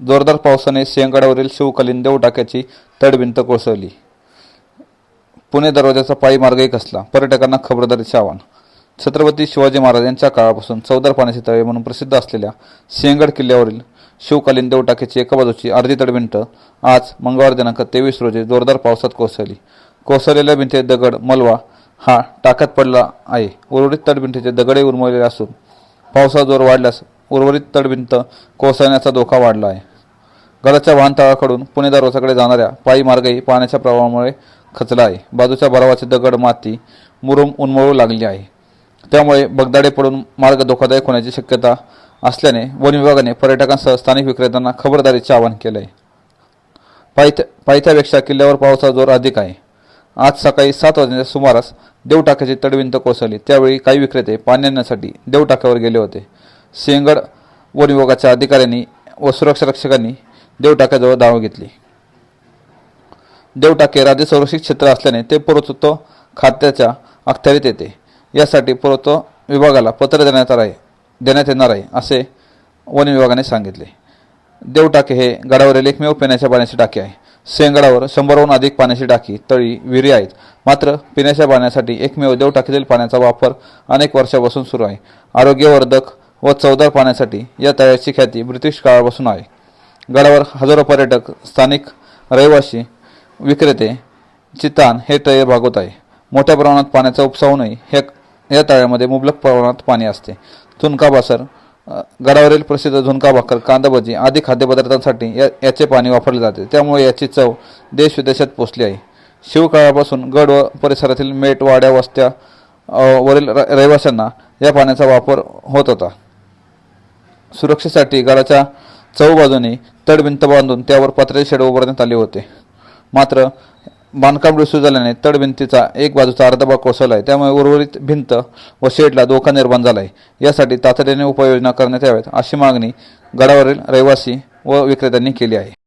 जोरदार पावसाने सिंहगडावरील शिवकालीन देवटाक्याची तडभिंत कोसळली. पुणे दरवाजाचा पायी मार्गही कसला पर्यटकांना खबरदारीचे आवाहन छत्रपती शिवाजी महाराज यांच्या काळापासून चौदार पाण्याचे तळे म्हणून प्रसिद्ध असलेल्या सिंहगड किल्ल्यावरील शिवकालीन देवटाक्याची एका बाजूची अर्धी तडभिंत आज मंगळवार दिनांक तेवीस रोजी जोरदार पावसात कोसळली. कोसळलेल्या भिंतीत दगड मलवा हा टाकत पडला आहे. उर्वरित तडभिंतीचे दगडही उन्मळलेले असून पावसाचा जोर वाढल्यास उर्वरित तडभिंत कोसळण्याचा धोका वाढला आहे. गडाच्या वाहनतळाकडून पुणे दरवाजाकडे जाणाऱ्या पायी मार्गही पाण्याच्या प्रवाहामुळे खचला आहे. बाजूच्या भरावाचे दगड माती मुरुम उन्मळू लागली आहे. त्यामुळे बगदाडे पडून मार्ग धोकादायक होण्याची शक्यता असल्याने वन विभागाने पर्यटकांसह स्थानिक विक्रेत्यांना खबरदारीचे आवाहन केले आहे. पायथ्या पायथ्यापेक्षा किल्ल्यावर पावसाचा जोर अधिक आहे. आज सकाळी सात वाजण्याच्या सुमारास देवटाक्याची तडविंत कोसळली. त्यावेळी काही विक्रेते पाणी आणण्यासाठी देवटाक्यावर गेले होते. सिंहगड वन विभागाच्या अधिकाऱ्यांनी व सुरक्षा रक्षकांनी देवटाक्याजवळ धाव घेतली. देवटाके राज्य संरक्षित क्षेत्र असल्याने ते पुरातत्व खात्याच्या अखत्यारीत येते. यासाठी पुरातत्व विभागाला पत्र देण्यात आहे देण्यात येणार आहे असे वन विभागाने सांगितले. देवटाके हे गडावरील एकमेव पिण्याच्या पाण्याची टाकी आहे. सेंगडावर शंभरहून अधिक पाण्याची टाकी तळी विहिरी आहेत. मात्र पिण्याच्या पाण्यासाठी एकमेव देवटाकीतील पाण्याचा वापर अनेक वर्षापासून सुरू आहे. आरोग्यवर्धक व चवदार पाण्यासाठी या तळ्याची ख्याती ब्रिटिश काळापासून आहे. गडावर हजारो पर्यटक स्थानिक रहिवासी विक्रेते चितान हे तळे भागवत आहे. मोठ्या प्रमाणात पाण्याचा उपसा होऊनही हे या तळ्यामध्ये मुबलक प्रमाणात पाणी असते. झुणका बासर गडावरील प्रसिद्ध झुणका भाकर कांदा भजी आदी खाद्यपदार्थांसाठी या याचे पाणी वापरले जाते. त्यामुळे याची चव देश विदेशात पोचली आहे. शिवकाळापासून गड व परिसरातील मेट वाड्या वस्त्या वरील र- रहिवाशांना या पाण्याचा वापर होत होता. सुरक्षेसाठी गडाच्या चौबाजूने तडभिंत बांधून त्यावर पत्र्याचे शेड उभारण्यात आले होते. मात्र बांधकाम रुसू झाल्याने तडभिंतीचा एक बाजूचा अर्धा भाग कोसळला आहे त्यामुळे उर्वरित भिंत व शेडला धोका निर्माण झाला आहे यासाठी तातडीने उपाययोजना करण्यात याव्यात अशी मागणी गडावरील रहिवासी व विक्रेत्यांनी केली आहे.